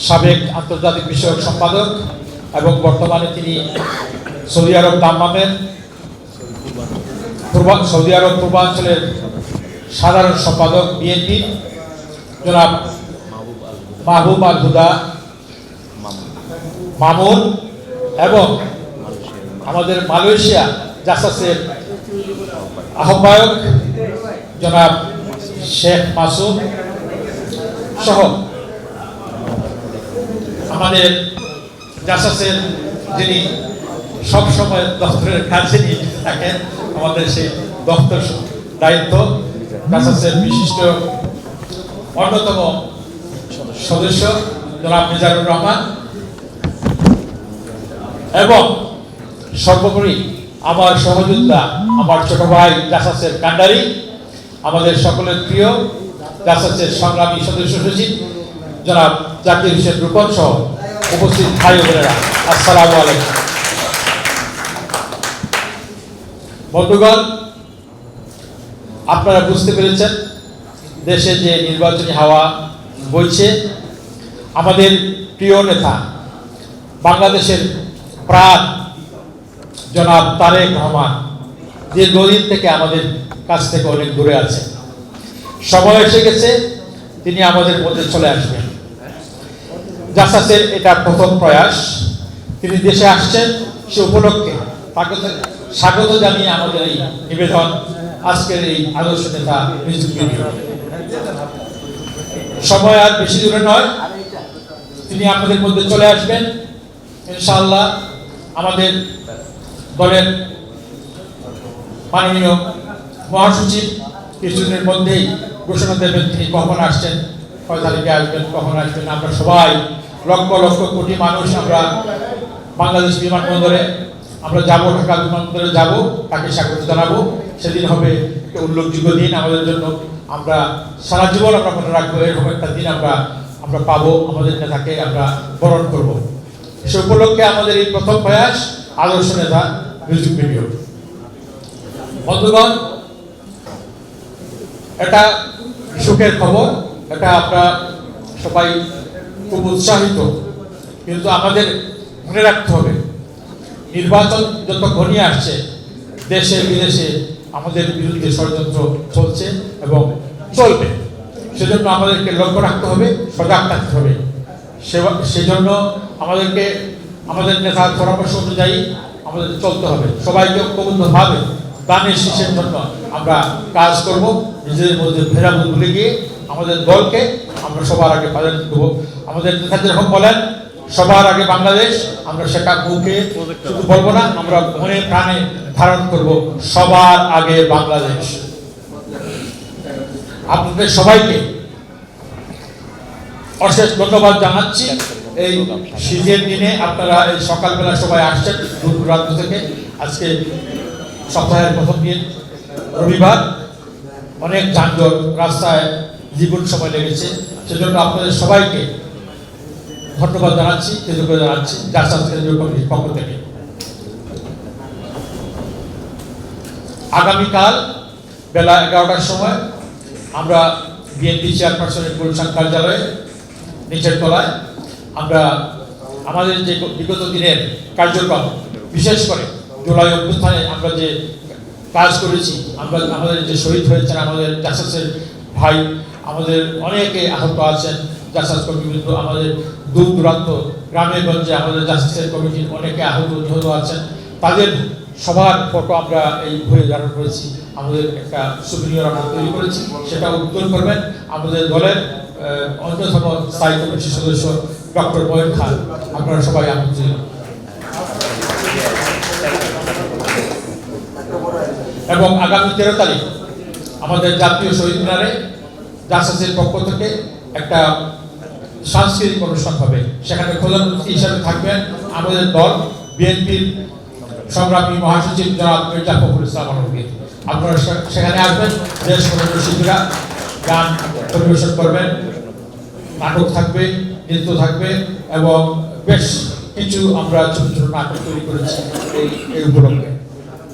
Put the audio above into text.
সাবেক আন্তর্জাতিক বিষয়ক সম্পাদক এবং বর্তমানে তিনি সৌদি আরব দাম্মামের সৌদি আরব পূর্বাঞ্চলের সাধারণ সম্পাদক, বিএনপি, জনাব মাহবুব আল হুদা মামুন এবং আমাদের মালয়েশিয়া জাসাসের আহ্বায়ক জনাব শেখ মাসুম সহ আমাদের জাসাসের যিনি সবসময় দপ্তরের কাছে থাকেন, আমাদের সেই দপ্তর দায়িত্ব। জাসাসের বিশিষ্ট অন্যতম সদস্য জনাব মিজানুর রহমান। এবং সর্বোপরি আমার সহযোদ্ধা, আমার ছোট ভাই জাসাসের কান্ডারি, আমাদের সকলের প্রিয় জাসাসের সংগ্রামী সদস্য সচিব জনাব জাকির হোসেন রূপন সহ উপস্থিত ভাই বোনেরা, আসসালামু আলাইকুম। বন্ধুগণ, আপনারা বুঝতে পেরেছেন, দেশে যে নির্বাচনী হাওয়া বইছে, আমাদের প্রিয় নেতা, বাংলাদেশের প্রাণ জনাব তারেক রহমান দীর্ঘদিন থেকে আমাদের কাছ থেকে অনেক দূরে আছে সময় এসে গেছে, তিনি আমাদের মধ্যে চলে আসবেন। জাসাসের এটা প্রথম প্রয়াস। তিনি দেশে আসছেন, সে উপলক্ষে তাকে স্বাগত জানিয়ে আমাদের এই নিবেদন, আজকের এই আদর্শ নেতা সময় আর বেশি দূরে নয়। তিনি আমাদের মধ্যে চলে আসবেন। ইনশাআল্লাহ আমাদের দলের মাননীয় মহাসচিব কিছুদিনের মধ্যেই ঘোষণা দেবেন তিনি কখন আসছেন, কয় তারিখে আসবেন, কখন আসবেন। আমরা সবাই লক্ষ লক্ষ কোটি মানুষ আমরা বাংলাদেশ বিমানবন্দরে আমরা যাব, ঢাকা বিমানবন্দরে যাব, তাকে স্বাগত জানাব। সেদিন হবে একটা উল্লেখযোগ্য দিন। আমাদের জন্য আমরা সারা জীবন আমরা মনে রাখব, এরকম একটা দিন আমরা আমরা পাবো, আমাদের নেতাকে আমরা বরণ করব। সে উপলক্ষে আমাদের এই প্রথম প্রয়াস আদর্শ নেতা মিউজিক ভিডিও বন্ধুগণ, এটা সুখের খবর, এটা আমরা সবাই খুব উৎসাহিত। কিন্তু আমাদের মনে রাখতে হবে, নির্বাচন যত ঘনিয়ে আসছে, দেশে, বিদেশে আমাদের বিরুদ্ধে ষড়যন্ত্র চলছে এবং চলবে। সেজন্য আমাদেরকে লক্ষ্য রাখতে হবে, সজাগ থাকতে হবে। সেজন্য আমাদেরকে, আমাদের নেতার পরামর্শ অনুযায়ী আমাদের চলতে হবে। সবাইকে ঐক্যবদ্ধভাবে দানের শীষের জন্য আমরা কাজ করব, নিজেদের মধ্যে ভেদাভেদ ভুলে গিয়ে আমাদের দলকে আমরা সবার আগে প্রাধান্য দেবো আমাদের নেতা যেরকম বলেন, সবার আগে বাংলাদেশ, আমরা সেটা মুখে শুধু বলব না, আমরা মনে প্রাণে ধারণ করব সবার আগে বাংলাদেশ। আপনাদের সবাইকে অশেষ ধন্যবাদ জানাচ্ছি। এই শীতের দিনে আপনারা এই সকালবেলা সবাই আসছেন, দূর দূরান্ত থেকে। আজকে সপ্তাহের প্রথম দিন, রবিবার। অনেক যানজট, রাস্তায় জীবন সময় লেগেছে। সেজন্য আপনাদের সবাইকে ধন্যবাদ জানাচ্ছি, কৃতজ্ঞতা জানাচ্ছি। জাসাদ কেন্দ্রীয় পক্ষ থেকে। আগামীকাল বেলা এগারোটার সময় আমরা বিএনপি চেয়ারপারসনের গুলশান কার্যালয়ে, নিচের তলায় আমরা আমাদের যে বিগত দিনের কার্যক্রম, বিশেষ করে জুলাই অভ্যুত্থানে আমরা যে কাজ করেছি, আমরা আমাদের যে শহীদ হয়েছেন আমাদের জাসাসের ভাই আমাদের অনেকে আহত আছেন জাসাস কর্মীবৃন্দ আমাদের দূর দূরান্ত গ্রামে গঞ্জে আমাদের জাসাসের কমিটির অনেকে আহত, নিহত আছেন। তাদের সবার ফটো আমরা এই বইয়ে ধারণ করেছি। আমাদের একটা সুবিনিয়র আমরা তৈরি করেছি সেটা উত্তোলন করবেন। আমাদের দলের অন্যতম স্থায়ী কমিটির সদস্য ডক্টর ময়ূর খান। আপনারা সবাই আমন্ত্রিত। এবং আগামী তেরো তারিখ আমাদের জাতীয় শহীদ মিনারে জাসাসের পক্ষ থেকে একটা সাংস্কৃতিক অনুষ্ঠান হবে। সেখানে প্রধান অতিথি হিসাবে থাকবেন আমাদের দল, বিএনপির সংগ্রামী মহাসচিব জনাব মির্জা ফখরুল ইসলাম আলমগীর। আপনারা সেখানে আসবেন, দেশ শিল্পীরা গান পরিবেশন করবেন, নাটক থাকবে, নৃত্য থাকবে এবং বেশ কিছু আমরা ছোট ছোট নাটক তৈরি করেছি এই উপলক্ষে।